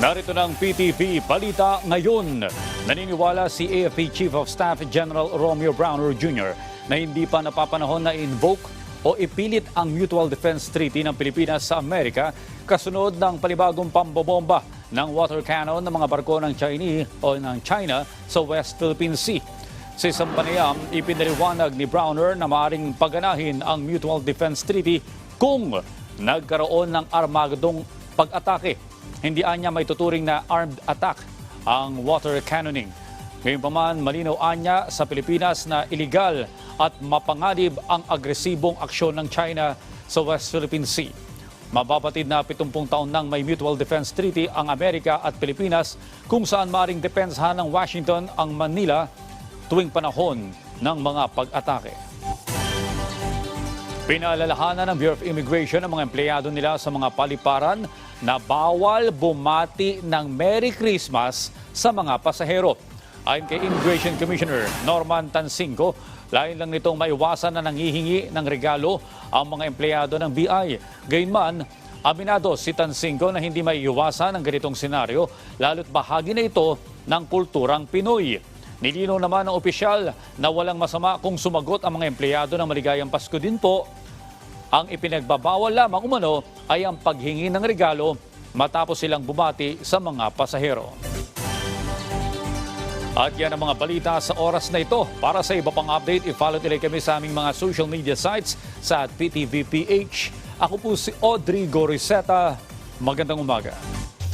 Narito ng PTV Balita ngayon. Naniniwala si AFP Chief of Staff General Romeo Browner Jr. na hindi pa napapanahon na invoke o ipilit ang Mutual Defense Treaty ng Pilipinas sa Amerika kasunod ng panibagong pambobomba ng water cannon ng mga barko ng Chinese o ng China sa West Philippine Sea. Sa isang panayam, ipinaliwanag ni Browner na maaaring paganahin ang Mutual Defense Treaty kung nagkaroon ng armagadong pag-atake. Hindi anya may tuturing na armed attack ang water cannoning. Gayunpaman, malinaw anya sa Pilipinas na iligal at mapanganib ang agresibong aksyon ng China sa West Philippine Sea. Mababatid na 70 taon nang may Mutual Defense Treaty ang Amerika at Pilipinas kung saan maring depensahan ng Washington ang Manila tuwing panahon ng mga pag-atake. Pinaalalahanan ng Bureau of Immigration ang mga empleyado nila sa mga paliparan na bawal bumati ng Merry Christmas sa mga pasahero. Ayon kay Immigration Commissioner Norman Tansingo, lain lang nitong maiwasan na nangihingi ng regalo ang mga empleyado ng BI. Gayunman, aminado si Tansingo na hindi maiiwasan ang ganitong senaryo lalo't bahagi na ito ng kulturang Pinoy. Nilinaw naman ng opisyal na walang masama kung sumagot ang mga empleyado ng maligayang Pasko din po ang ipinagbabawal lamang umano ay ang paghingi ng regalo matapos silang bumati sa mga pasahero. At yan ang mga balita sa oras na ito. Para sa iba pang update, i-follow nila kami sa aming mga social media sites sa PTVPH. Ako po si Audrey Goriseta. Magandang umaga.